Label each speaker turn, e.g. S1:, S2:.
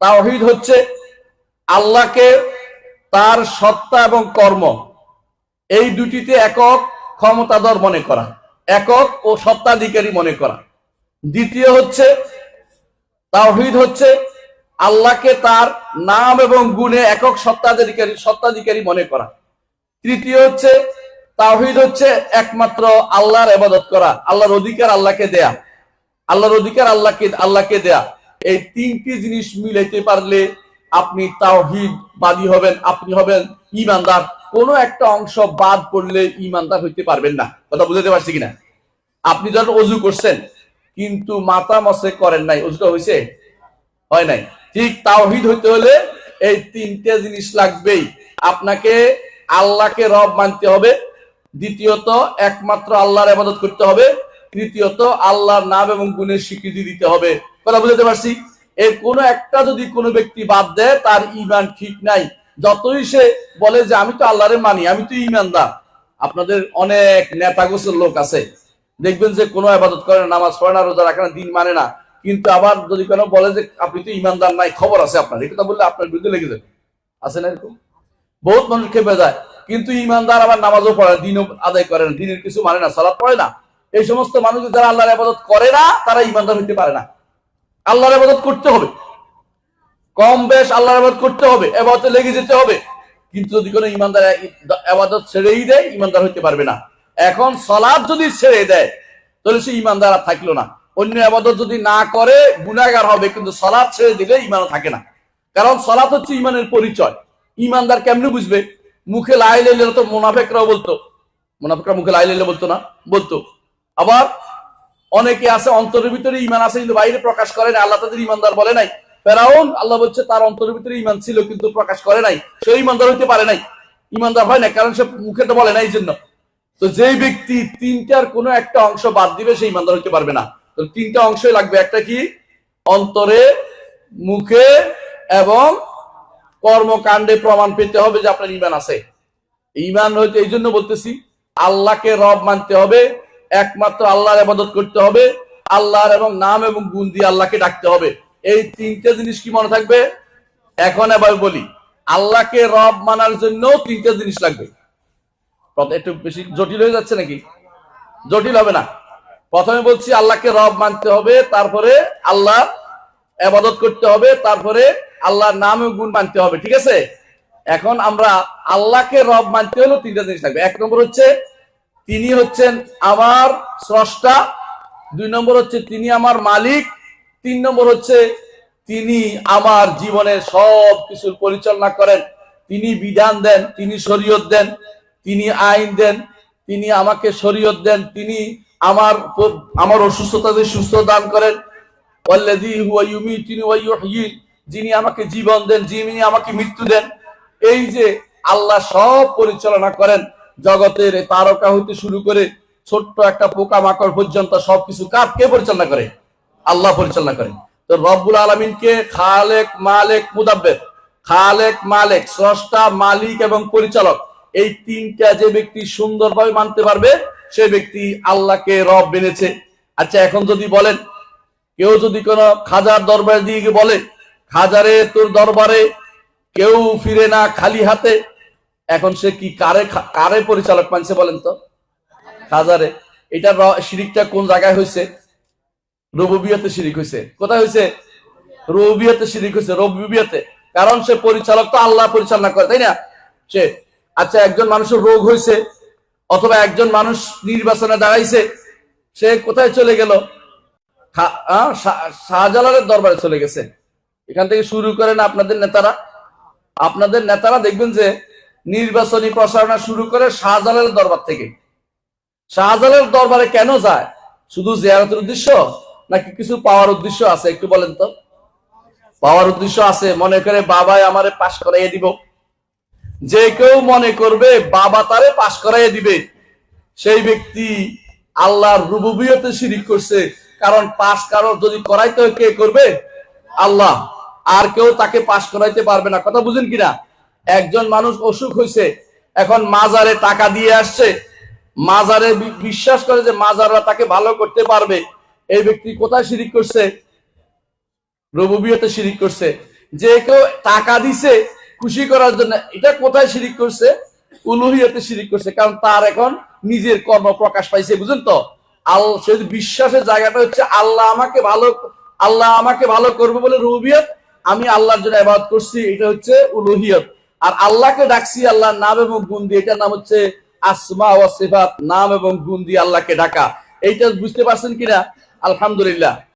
S1: তাওহিদ হচ্ছে আল্লাহকে তার সত্তা এবং কর্ম এই দুটিতে একক ক্ষমতাধর মনে করা, একক ও সত্তাধিকারী মনে করা। দ্বিতীয় হচ্ছে তাওহিদ হচ্ছে আল্লাহকে তার নাম এবং গুণে একক সত্তাধিকারী সত্তাধিকারী মনে করা। তৃতীয় হচ্ছে তাওহিদ হচ্ছে একমাত্র আল্লাহর ইবাদত করা, আল্লাহর অধিকার আল্লাহকে দেয়া, আল্লাহর অধিকার আল্লাহকে আল্লাহকে দেয়া। এই তিনটি জিনিস মিলাইতে পারলে আপনি তাওহিদ বাদী হবেন, আপনি হবেন ইমানদার কোনো একটা অংশ বাদ পড়লে ইমানদার হইতে পারবেন না। কথা বুঝতে পারছি কিনা? আপনি যখন অজু করছেন, কিন্তু মাথা মসে করেন নাই, অজুটা হয়েছে হয় নাই। ঠিক তাওহিদ হইতে হলে এই তিনটে জিনিস লাগবেই। আপনাকে আল্লাহকে রব মানতে হবে। দ্বিতীয়ত, একমাত্র আল্লাহর ইবাদত করতে হবে। তৃতীয়ত, আল্লাহর নাম এবং গুণের স্বীকৃতি দিতে হবে। কথা বুঝতে পারছি? এর কোন একটা যদি কোনো ব্যক্তি বাদ দেয়, তার ইমান ঠিক নাই। যতই সে বলে যে, আমি তো আল্লাহরে মানি, আমি তো ইমানদার আপনাদের অনেক নেতা গোছের লোক আছে। দেখবেন যে কোনো আবাদত করে না, নামাজ পড়ে না, রোজা রাখে না, দিন মানে না। কিন্তু আবার যদি কোনো বলে যে, আপনি তো ইমানদার নাই, খবর আছে আপনার। কথা বললে আপনার বিরুদ্ধে লেগে যাবে। আছে না এরকম? বহুত মানুষ খেপে যায় কিন্তু ইমানদার আবার নামাজও পড়ে দিনও আদায় করে না। দিনের কিছু মানে না, সালাদ পড়ে না। এই সমস্ত মানুষ যারা আল্লাহর আবাদত করে না, তারা ইমানদার হইতে পারে না। আল্লাহর আবাদত করতে হবে। কম বেশ আল্লাহর আবাদত করতে হবে, এবাদতে লেগে যেতে হবে। কিন্তু যদি কোনো ইমানদার আবাদত ছেড়েই দেয়, ইমানদার হইতে পারবে না। এখন সলাদ যদি ছেড়ে দেয়, তাহলে সে ইমানদার আর থাকল না। অন্য আবাদত যদি না করে গুনাগার হবে, কিন্তু সলাদ ছেড়ে দিলে ইমানও থাকে না। কারণ সলাৎ হচ্ছে ইমানের পরিচয়। ইমানদার কেমনে বুঝবে? মুখে লাই লাইলে তো মোনাফেকরাও বলতো। মোনাফেকরা মুখে লাই লাইলে বলতো না? বলতো। আবার অনেকে আছে, অন্তরের ভিতরে ইমান আছে কিন্তু বাইরে প্রকাশ করে না আল্লাহ তাদের ইমানদার বলে নাই। ফেরাউন, আল্লাহ বলছে তার অন্তরের ভিতরে ইমান ছিল কিন্তু প্রকাশ করে নাই। সে ইমানদার হইতে পারে নাই। ইমানদার হয় না কারণ সে মুখে তো বলে না এই জন্য। তো যেই ব্যক্তি তিনটার কোনো একটা অংশ বাদ দিবে, সে ইমানদার হইতে পারবে না। তো তিনটা অংশই লাগবে, একটা কি? অন্তরে, মুখে এবং কর্মকাণ্ডে প্রমাণ পেতে হবে যে আপনার ইমান আছে। ইমান হচ্ছে এই জন্য বলতেছি, আল্লাহকে রব মানতে হবে একমাত্র আল্লাহর আবাদত করতে হবে, আল্লাহর এবং নাম এবং গুণ দিয়ে আল্লাহকে ডাকতে হবে। এই তিনটে জিনিস কি মনে থাকবে? এখন এবার বলি, আল্লাহকে রব মানার জন্য তিনটে জিনিস লাগবে। একটু বেশি জটিল হয়ে যাচ্ছে নাকি? জটিল হবে না। প্রথমে বলছি, আল্লাহকে রব মানতে হবে, তারপরে আল্লাহ আবাদত করতে হবে, তারপরে আল্লাহর নাম ও গুণ মানতে হবে, ঠিক আছে? এখন আমরা আল্লাহকে রব মানতে হলে তিনটা জিনিস লাগবে। এক নম্বর হচ্ছে তিনি হচ্ছেন আমার স্রষ্টা, দুই নম্বর হচ্ছে তিনি আমার মালিক, তিন নম্বর হচ্ছে তিনি আমার জীবনের সব কিছুর পরিচালনা করেন। তিনি বিধান দেন, তিনি শরীয়ত দেন, তিনি আইন দেন, তিনি আমাকে শরীয়ত দেন, তিনি আমার আমার অসুস্থতাতে সুস্থ দান করেন। যিনি আমাকে জীবন দেন, যিনি আমাকে মৃত্যু দেন। এই যে আল্লাহ সব পরিচালনা করেন জগতের তারকা হইতে শুরু করে ছোট্ট একটা পোকা মাকড় পর্যন্ত সবকিছু কার কে পরিচালনা করে? আল্লাহ পরিচালনা করেন। তো রব্বুল আলমিনকে খালেক, মালেক, মুদাব্বের। খালেক, মালেক, স্রষ্টা, মালিক এবং পরিচালক এই তিনটা যে ব্যক্তি সুন্দরভাবে মানতে পারবে, সে ব্যক্তি আল্লাহকে রব বেনেছে আচ্ছা এখন যদি বলেন, কেউ যদি কোনো খাজার দরবারে দিয়ে বলে, খাজারে, তোর দরবারে কেউ ফিরে না খালি হাতে। এখন সে কি কারে কারে পরিচালক মানছে বলেন তো? খাজারে। এটা শিরিকটা কোন জায়গায় হয়েছে রবুবিয়াতে শিরিক হয়েছে কোথায় হয়েছে রবিয়াতে শিরিক হয়েছে রবিয়াতে কারণ সে পরিচালক তো আল্লাহ পরিচালনা করে, তাই না? সে আচ্ছা একজন মানুষের রোগ হয়েছে অথবা একজন মানুষ নির্বাচনে দাঁড়াইছে, সে কোথায় চলে গেল? শাহজালালের দরবারে চলে গেছে। এখান থেকে শুরু করেন আপনাদের নেতারা। আপনাদের নেতারা দেখবেন যে নির্বাচনী প্রচারণা শুরু করে শাহজালালের দরবার থেকে। শাহজালালের দরবারে কেন যায়? শুধু জিয়ারতের উদ্দেশ্য, নাকি কিছু পাওয়ার উদ্দেশ্য আছে একটু বলেন তো? পাওয়ার উদ্দেশ্য আছে, মনে করে বাবাই আমারে পাশ করাইয়ে দিব। যে কেউ মনে করবে বাবা তারে পাশ করাইয়ে দিবে। সেই ব্যক্তি আল্লাহর রুবুবিয়তে শিরিক করছে। কারণ পাশ কারও যদি করাইতে কে করবে? আল্লাহ। আর কেউ তাকে পাশ করাইতে পারবে না। কথা বুঝেন কিনা? একজন মানুষ অসুখ হয়েছে এখন মাজারে টাকা দিয়ে আসছে, মাজারে বিশ্বাস করে যে মাজাররা তাকে ভালো করতে পারবে। এই ব্যক্তি কোথায় শিরিক করছে? রবুবিয়তে শিরিক করছে। যে কেউ টাকা দিছে খুশি করার জন্য, এটা কোথায় শিরিক করছে? উলুহিয়াতে শিরিক করছে, কারণ তার এখন নিজের কর্ম প্রকাশ পাইছে, বুঝেন তো? আল্লাহ সে বিশ্বাসের জায়গাটা হচ্ছে, আল্লাহ আমাকে ভালো, আল্লাহ আমাকে ভালো করবে বলে রুবিয়ত আমি আল্লাহর জন্য আবাদ করছি, এটা হচ্ছে উলুহিয়ত। আর আল্লাহকে ডাকছি আল্লাহর নাম এবং গুণ দিয়ে। এটার নাম হচ্ছে আসমা ও নাম এবং গুণ দিয়ে আল্লাহকে ডাকা। এইটা বুঝতে পারছেন কিনা? আলহামদুলিল্লাহ।